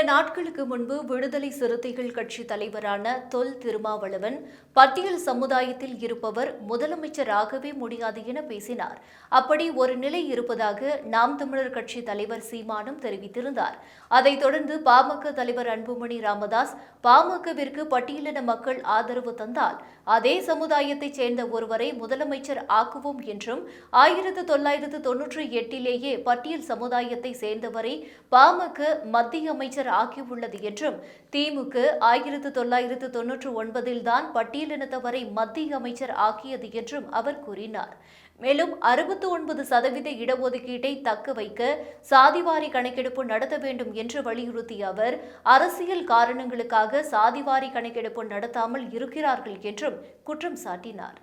சில நாட்களுக்கு முன்பு விடுதலை சிறுத்தைகள் கட்சி தலைவரான தொல் திருமாவளவன் பட்டியல் சமுதாயத்தில் இருப்பவர் முதலமைச்சராகவே முடியாது என பேசினார். அப்படி ஒரு நிலை இருப்பதாக நாம் தமிழர் கட்சி தலைவர் சீமானும் தெரிவித்திருந்தார். அதைத் தொடர்ந்து பாமக தலைவர் அன்புமணி ராமதாஸ் பாமகவிற்கு பட்டியலின மக்கள் ஆதரவு தந்தால் அதே சமுதாயத்தைச் சேர்ந்த ஒருவரை முதலமைச்சர் ஆக்குவோம் என்றும் ஆயிரத்து தொள்ளாயிரத்து தொன்னூற்றி எட்டிலேயே பட்டியல் சமுதாயத்தை சேர்ந்தவரை பாமக மத்திய அமைச்சர் ஆக்கியுள்ளது என்றும் திமுக ஆயிரத்து தொள்ளாயிரத்து தொன்னூற்று ஒன்பதில்தான் பட்டியலினத்தவரை மத்திய அமைச்சர் ஆக்கியது என்றும் அவர் கூறினார். மேலும் அறுபத்து ஒன்பது சதவீத இடஒதுக்கீட்டை தக்க வைக்க சாதிவாரி கணக்கெடுப்பு நடத்த வேண்டும் என்று வலியுறுத்திய அவர் அரசியல் காரணங்களுக்காக சாதிவாரி கணக்கெடுப்பு நடத்தாமல் இருக்கிறார்கள் என்றும் குற்றம் சாட்டினார்.